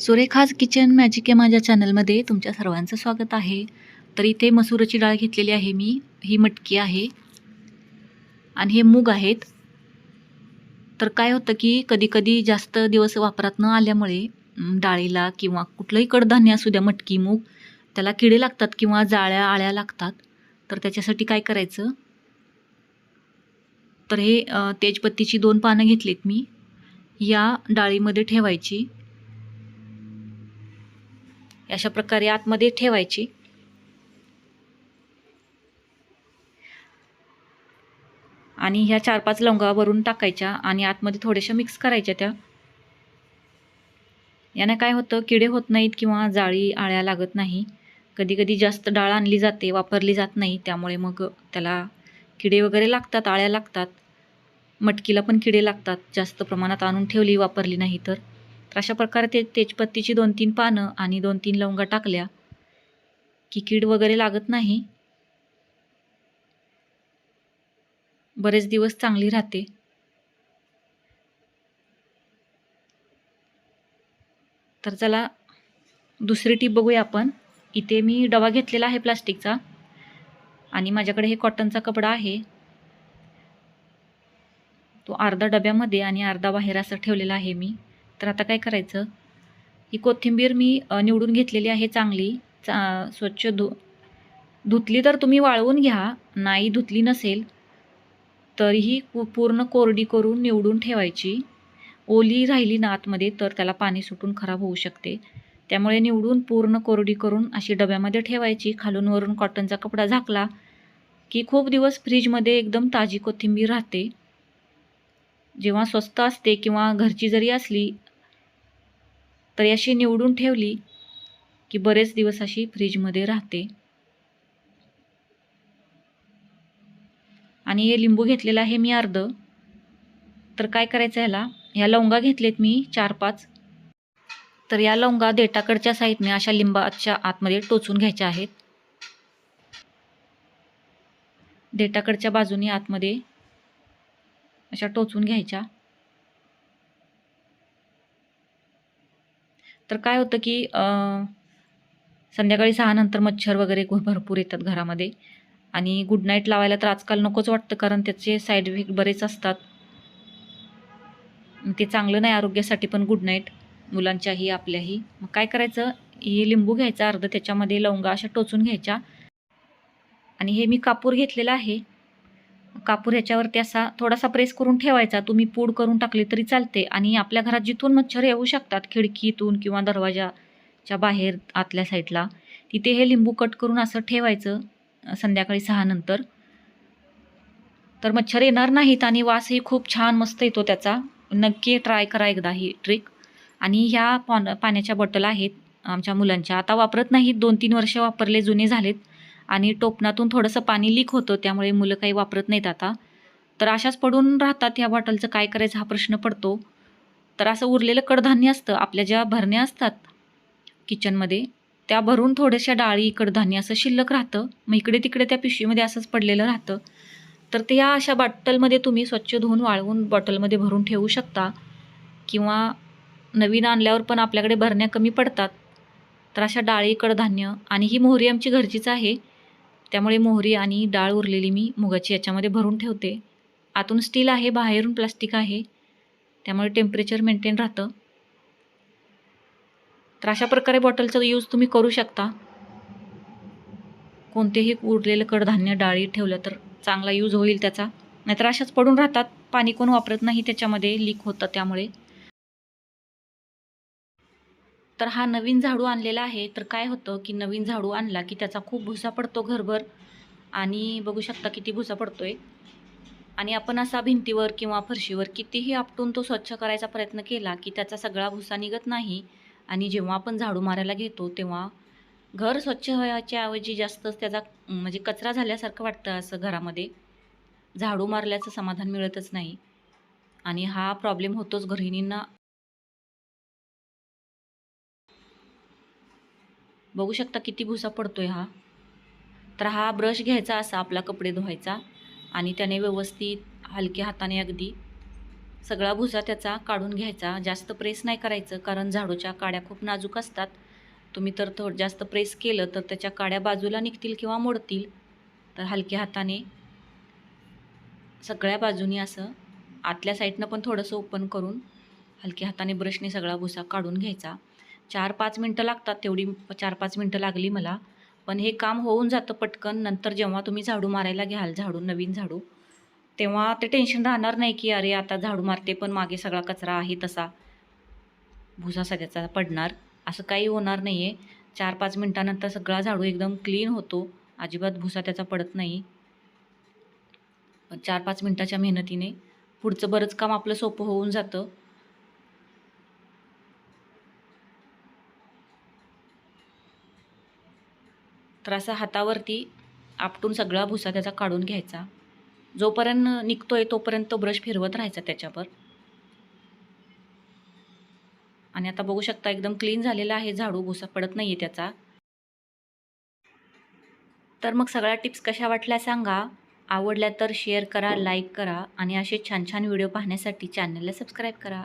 Surekha's kitchen magic या माझ्या चॅनलमध्ये तुमच्या सर्वांचं स्वागत आहे. तर इथे मसुराची डाळ घेतलेली आहे मी. ही मटकी आहे. आणि हे मूग आहेत. तर काय होतं की कधीकधी जास्त दिवस वापरात न आल्यामुळे डाळीला किंवा कुठलंही कडधान्य असू द्या मटकी मूग त्याला किडे लागतात किंवा जाळ्या आळ्या लागतात. तर त्याच्यासाठी काय करायचं? तर हे तेजपत्तीची दोन पानं घेतलीत मी. या डाळीमध्ये ठेवायची. अशा प्रकारे आतमध्ये ठेवायची. आणि ह्या चार पाच लवंगा वरून टाकायच्या आणि आतमध्ये थोड्याशा मिक्स करायच्या त्या. याने काय होतं किडे होत नाहीत किंवा जाळी आळ्या लागत नाही. कधी कधी जास्त डाळ आणली जाते वापरली जात नाही. त्यामुळे मग त्याला किडे वगैरे लागतात आळ्या लागतात. मटकीला पण किडे लागतात. जास्त प्रमाणात आणून ठेवली वापरली नाही तर. तर अशा प्रकारे ते तेजपत्तीची दोन तीन पानं आणि दोन तीन लवंगा टाकल्या की कीड वगैरे लागत नाही. बरेच दिवस चांगली राहते. तर चला दुसरी टीप बघूया आपण. इथे मी डबा घेतलेला आहे प्लास्टिकचा आणि माझ्याकडे हे कॉटनचा कपडा आहे. तो अर्धा डब्यामध्ये आणि अर्धा बाहेर असं ठेवलेला आहे मी. तर आता काय करायचं? ही कोथिंबीर मी निवडून घेतलेली आहे चांगली. चा स्वच्छ धु धुतली तर तुम्ही वाळवून घ्या. नाही धुतली नसेल तरीही पूर्ण कोरडी करून निवडून ठेवायची. ओली राहिली ना आतमध्ये तर त्याला पाणी सुटून खराब होऊ शकते. त्यामुळे निवडून पूर्ण कोरडी करून अशी डब्यामध्ये ठेवायची. खालून वरून कॉटनचा कपडा झाकला की खूप दिवस फ्रीजमध्ये एकदम ताजी कोथिंबीर राहते. जेव्हा स्वस्त असते किंवा घरची जरी असली तर अशी निवडून ठेवली की बरेच दिवस अशी फ्रीजमध्ये राहते. आणि हे लिंबू घेतलेलं आहे मी अर्ध. तर काय करायचं ह्याला? ह्या लवंगा घेतलेत मी चार पाच तर या लवंगा देटाकडच्या साईडने अशा लिंबाच्या आतमध्ये टोचून घ्यायच्या आहेत. देटाकडच्या बाजूने आतमध्ये अशा टोचून घ्यायच्या. तर काय होतं की संध्याकाळी सहा नंतर मच्छर वगैरे भरपूर येतात घरामध्ये. आणि गुड नाईट लावायला तर आजकाल नकोच वाटतं कारण त्याचे साईड इफेक्ट बरेच असतात. ते चांगलं नाही आरोग्यासाठी पण गुड नाईट मुलांच्याही आपल्याही. मग काय करायचं? हे लिंबू घ्यायचा अर्ध त्याच्यामध्ये लवंगा अशा टोचून घ्यायच्या. आणि हे मी कापूर घेतलेलं आहे. कापूर ह्याच्यावरती असा थोडासा प्रेस करून ठेवायचा. तुम्ही पूड करून टाकली तरी चालते. आणि आपल्या घरात जिथून मच्छर येऊ शकतात खिडकीतून किंवा दरवाजाच्या बाहेर आतल्या साईडला तिथे हे लिंबू कट करून असं ठेवायचं संध्याकाळी सहा नंतर. तर मच्छर येणार नाहीत आणि वासही खूप छान मस्त येतो त्याचा. नक्की ट्राय करा एकदा ही ट्रिक आणि ह्या पान पाण्याच्या बॉटल आहेत आमच्या मुलांच्या. आता वापरत नाहीत. दोन तीन वर्ष वापरले जुने झालेत. आणि टोपणातून थोडंसं पाणी लीक होतं त्यामुळे मुलं काही वापरत नाहीत आता. तर अशाच पडून राहतात ह्या बॉटलचं काय करायचं हा प्रश्न पडतो. तर असं उरलेलं कडधान्य असतं आपल्या ज्या भरण्या असतात किचनमध्ये त्या भरून थोड्याशा डाळी कडधान्य असं शिल्लक राहतं. मग इकडे तिकडे त्या पिशवीमध्ये असंच पडलेलं राहतं. तर ते या अशा बॉटलमध्ये तुम्ही स्वच्छ धुवून वाळवून बॉटलमध्ये भरून ठेवू शकता. किंवा नवीन आणल्यावर पण आपल्याकडे भरण्या कमी पडतात. तर अशा डाळी कडधान्य आणि ही मोहरी आमची घरचीच आहे. त्यामुळे मोहरी आणि डाळ उरलेली मी मुगाची याच्यामध्ये भरून ठेवते. आतून स्टील आहे बाहेरून प्लास्टिक आहे. त्यामुळे टेम्परेचर मेंटेन राहतं. तर अशा प्रकारे बॉटलचा यूज तुम्ही करू शकता. कोणतेही उरलेलं कडधान्य डाळी ठेवलं तर चांगला यूज होईल त्याचा. नाहीतर अशाच पडून राहतात. पाणी कोण वापरत नाही त्याच्यामध्ये लीक होतं त्यामुळे. तर हा नवीन झाडू आणलेला आहे. तर काय होतं की नवीन झाडू आणला की त्याचा खूप भुसा पडतो घरभर. आणि बघू शकता किती भुसा पडतो आहे आणि आपण असा भिंतीवर किंवा फरशीवर कितीही आपटून तो स्वच्छ करायचा प्रयत्न केला की त्याचा सगळा भुसा निघत नाही. आणि जेव्हा आपण झाडू मारायला घेतो तेव्हा घर स्वच्छ व्हायच्या ऐवजी जास्तच त्याचा म्हणजे कचरा झाल्यासारखं वाटतं असं घरामध्ये. झाडू मारल्याचं समाधान मिळतच नाही. आणि हा प्रॉब्लेम होतोच गृहिणींना बघू शकता किती भुसा पडतोय हा. तर हा ब्रश घ्यायचा असा आपला कपडे धुवायचा आणि त्याने व्यवस्थित हलक्या हाताने अगदी सगळा भुसा त्याचा काढून घ्यायचा. जास्त प्रेस नाही करायचं कारण झाडूच्या काड्या खूप नाजूक असतात. तुम्ही तर थोडं जास्त प्रेस केलं तर त्याच्या काड्या बाजूला निघतील किंवा मोडतील. तर हलक्या हाताने सगळ्या बाजूनी असं आतल्या साईडनं पण थोडंसं ओपन करून हलक्या हाताने ब्रशने सगळा भुसा काढून घ्यायचा. चार पाच मिनटं लागतात तेवढी चार पाच मिनटं लागली मला. पण हे काम होऊन जातं पटकन. नंतर जेव्हा तुम्ही झाडू मारायला घ्याल झाडू नवीन झाडू तेव्हा ते टेन्शन राहणार नाही की अरे आता झाडू मारते पण मागे सगळा कचरा आहे तसा. भुसा सध्याचा पडणार. असं काही होणार नाही आहे चार पाच मिनटानंतर सगळा झाडू एकदम क्लीन होतो. अजिबात भुसा त्याचा पडत नाही. चार पाच मिनटाच्या मेहनतीने. पुढचं बरंच काम आपलं सोपं होऊन जातं. तर असा हातावरती आपटून सगळा भुसा त्याचा काढून घ्यायचा. जोपर्यंत निघतोय तोपर्यंत तो ब्रश फिरवत राहायचा त्याच्यावर. आणि आता बघू शकता एकदम क्लीन झालेला आहे झाडू भुसा पडत नाही आहे त्याचा. तर मग सगळ्या टिप्स कशा वाटल्या सांगा. आवडल्या तर शेअर करा लाईक करा आणि असे छान छान व्हिडिओ पाहण्यासाठी चॅनलला सबस्क्राईब करा.